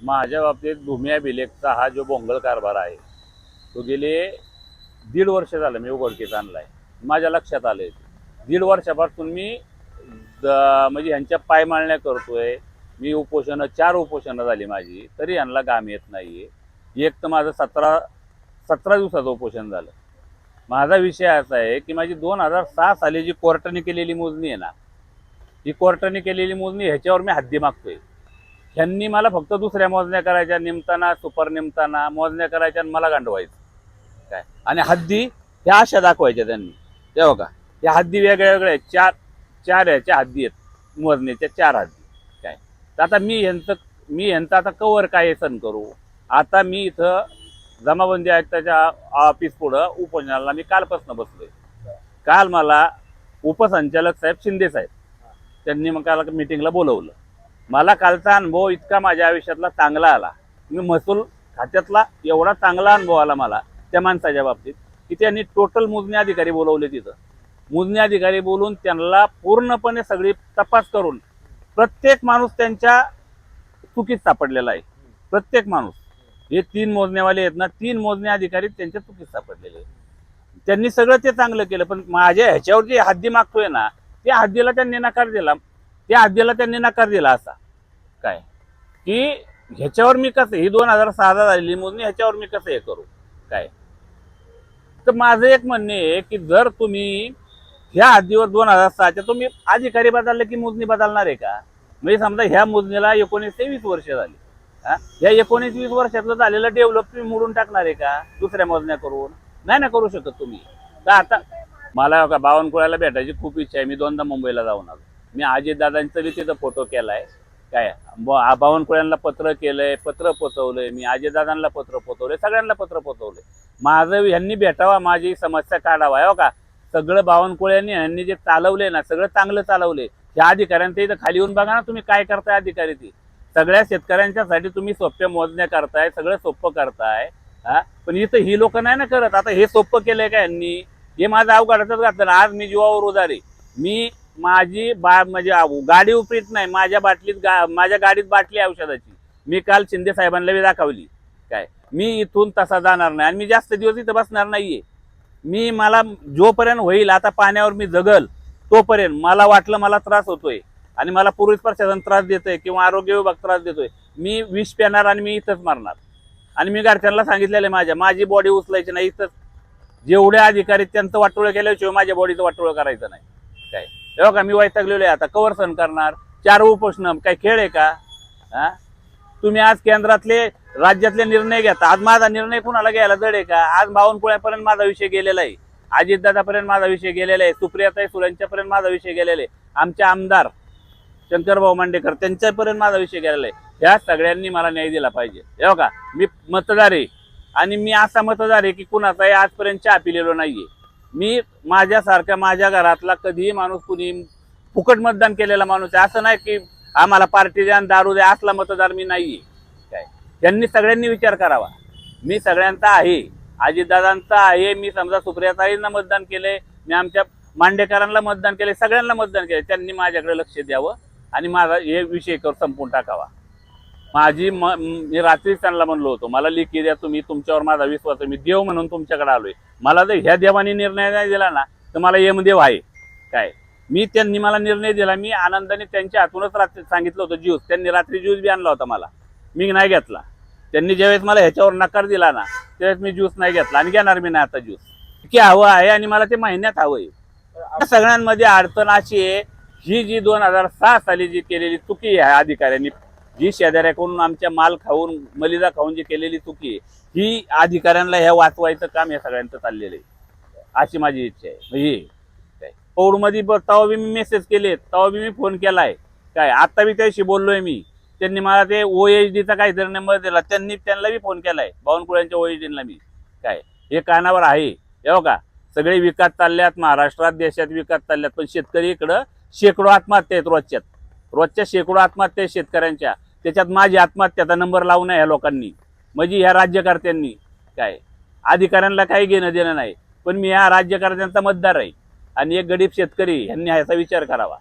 माझ्या बाबतीत भूमी अभिलेखचा हा जो बोंगल कारभार आहे तो गेले दीड वर्ष झालं मी उघडकीत आणला आहे माझ्या लक्षात आले दीड वर्षापासून मी द- म्हणजे ह्यांच्या पायमाळण्या करतोय. मी उपोषणं चार उपोषणं झाली माझी तरी यांना घाम येत नाही आहे एक तर माझं सतरा सतरा दिवसाचं उपोषण झालं. माझा विषय असा आहे की माझी दोन हजार सहा साली जी कोर्टाने केलेली मोजणी आहे ना ही कोर्टाने केलेली मोजणी ह्याच्यावर मी हद्दी मागतोय. ह्यांनी मला फक्त दुसऱ्या मोजण्या करायच्या निमताना सुपर निमताना मोजण्या करायच्या आणि मला गांडवायचं. काय? आणि हद्दी ह्या अशा दाखवायच्या त्यांनी. तेव्हा का या हद्दी वेगळ्या वेगळ्या आहेत. चार चार ह्याच्या हद्दी आहेत. मोजण्याच्या चार हद्दी. काय? तर आता मी यांचं मी यांचं आता कवर काय सण करू? आता मी इथं जमाबंदी आयुक्ताच्या ऑफिस पुढं उपोषणाला मी कालपासून बसलोय. काल मला उपसंचालक साहेब शिंदे साहेब. त्यांनी मग काल मिटिंगला बोलवलं. मला कालचा अनुभव इतका माझ्या आयुष्यातला चांगला आला. मी महसूल खात्यातला एवढा चांगला अनुभव आला मला त्या माणसाच्या बाबतीत की त्यांनी टोटल मोजणी अधिकारी बोलवले तिथं. मोजणी अधिकारी बोलून त्यांना पूर्णपणे सगळी तपास करून प्रत्येक माणूस त्यांच्या चुकीत सापडलेला आहे. प्रत्येक माणूस. हे तीन मोजण्यावाले आहेत ना तीन मोजणे अधिकारी त्यांच्या चुकीत सापडलेले आहेत. त्यांनी सगळं ते चांगलं केलं पण माझ्या ह्याच्यावर जे हद्दी मागतोय ना त्या हद्दीला त्यांनी नकार दिला. त्या हद्दीला त्यांनी नकार दिला असा. काय? की ह्याच्यावर मी कसं ही दोन हजार सहाला झालेली मोजणी ह्याच्यावर मी कसं हे करू? काय? तर माझं एक म्हणणे आहे की जर तुम्ही ह्या हद्दीवर दोन हजार सहाच्या तुम्ही अधिकारी बदलले की मोजणी बदलणार आहे का? म्हणजे समजा ह्या मोजणीला एकोणीस ते वीस वर्ष झाली. ह्या एकोणीस वीस वर्षातलं झालेलं डेव्हलप तुम्ही मोडून टाकणार आहे का दुसऱ्या मोजण्या करून? नाही ना करू शकत तुम्ही. तर आता मला का बावनकुळ्याला भेटायची खूप इच्छा आहे मी दोनदा मुंबईला जाऊन आलो. मी अजितदादांचा बी तिथं फोटो केलाय. काय बावनकुळ्यांना पत्र केलंय पत्र पोचवलंय मी अजितदादांना पत्र पोचवले सगळ्यांना पत्र पोचवले माझं ह्यांनी भेटावा माझी समस्या काढावा हो का? सगळं बावनकुळ्यांनी ह्यांनी जे चालवले ना सगळं चांगलं चालवले ह्या अधिकाऱ्यांचं इथं खाली येऊन बघा ना तुम्ही काय करताय अधिकारी ती. सगळ्या शेतकऱ्यांच्यासाठी तुम्ही सोप्या मोजण्या करताय सगळं सोपं करताय हा? पण इथं ही लोक नाही ना करत. आता हे सोपं केलंय का यांनी हे माझं अवघडातच घातलं आज मी जीवावर उदारी मी माझी बा म्हणजे गाडी उपरीत नाही माझ्या बाटलीत गा माझ्या गाडीत बाटली आहे औषधाची. मी काल शिंदे साहेबांना बी दाखवली. काय? मी इथून तसा जाणार नाही आणि मी जास्त दिवस इथं बसणार नाहीये. मी मला जोपर्यंत होईल आता पाण्यावर मी जगल तोपर्यंत मला वाटलं मला त्रास होतोय आणि मला पूर्वीच प्रशासन त्रास देतोय किंवा आरोग्य विभाग त्रास देतोय. मी विष पेणार आणि मी इथंच मारणार. आणि मी घरच्यांना सांगितलेलं आहे माझ्या माझी बॉडी उचलायची नाही इथंच. जेवढे अधिकारी त्यांचं वाटोळं केल्याशिवाय माझ्या बॉडीचं वाटोळं करायचं नाही. काय? हे का मी वैतागलेलो आहे आता. कवर सण करणार. चार उपोषण. काय खेळ आहे का? हा? तुम्ही आज केंद्रातले राज्यातले निर्णय घेता. आज माझा निर्णय कुणाला घ्यायला जड आहे का? आज बावनकुळ्यापर्यंत माझा विषय गेलेला आहे. अजितदादापर्यंत माझा विषय गेलेला आहे. सुप्रियाताई सुरांच्यापर्यंत माझा विषय गेलेला आहे. आमचे आमदार शंकरभाऊ मांडेकर त्यांच्यापर्यंत माझा विषय गेलेला आहे. ह्या सगळ्यांनी मला न्याय दिला पाहिजे. हे का मी मतदार आहे. आणि मी असा मतदार आहे की कुणाचाही आजपर्यंत चहा पिलेलो नाहीये. मी माझ्यासारख्या माझ्या घरातला कधीही माणूस कुणी फुकट मतदान केलेला माणूस आहे. असं नाही की आम्हाला पार्टी द्या दारू द्या असला मतदार मी नाहीये. काय? त्यांनी सगळ्यांनी विचार करावा. मी सगळ्यांचा आहे. आजीदादांचा आहे. मी समजा सुप्रियाताईंना मतदान केलंय मी आमच्या मांडेकरांना मतदान केले सगळ्यांना मतदान केले त्यांनी माझ्याकडे लक्ष द्यावं आणि माझा हे विषय कर संपून टाकावा. माझी म मी रात्रीच त्यांना म्हणलो होतो मला लिखी द्या तुम्ही तुमच्यावर माझा विश्वास आहे मी देव म्हणून तुमच्याकडे आलोय. मला जर ह्या देवाने निर्णय नाही दिला ना तर मला यमदेव आहे. काय? मी त्यांनी मला निर्णय दिला मी आनंदाने त्यांच्या हातूनच रात्री सांगितलं होतं ज्यूस त्यांनी रात्री ज्यूस बी आणला होता मला. मी नाही घेतला. त्यांनी ज्यावेळेस मला ह्याच्यावर नकार दिला ना त्यावेळेस मी ज्यूस नाही घेतला आणि घेणार मी नाही आता ज्यूस. की हवं आहे आणि मला ते महिन्यात हवं आहे. सगळ्यांमध्ये अडचण अशी आहे ही जी दोन हजार सहा साली जी केलेली चुकी आहे अधिकाऱ्यांनी जी शेजाऱ्याकडून आमच्या माल खाऊन मलिदा खाऊन जी केलेली चुकी आहे ही अधिकाऱ्यांना ह्या वाचवायचं काम या सगळ्यांचं चाललेलं आहे. अशी माझी इच्छा आहे. म्हणजे पौडमध्ये ब- तेव्हा बी मी मेसेज केले तेव्हा बी मी फोन केलाय. काय? आता बी त्याशी बोललोय मी. त्यांनी मला ते ओ एच डीचा काहीतरी नंबर दिला त्यांनी त्यांना बी फोन केलाय. बावनकुळ्यांच्या ओ एच डीला मी. काय? हे कानावर आहे. हे का सगळे विकास चालल्यात महाराष्ट्रात देशात विकास चालल्यात पण शेतकरी इकडं शेकडो आत्महत्या आहेत रोजच्यात. रोजच्या शेकडो आत्महत्या आहेत शेतकऱ्यांच्या. त्याच्यात माझी आत्महत्याचा नंबर लावू नये ह्या लोकांनी. म्हणजे ह्या राज्यकर्त्यांनी. काय? अधिकाऱ्यांना काही घेणं देणं नाही. पण मी ह्या राज्यकर्त्यांचा मतदार आहे. आणि एक गरीब शेतकरी यांनी ह्याचा विचार करावा.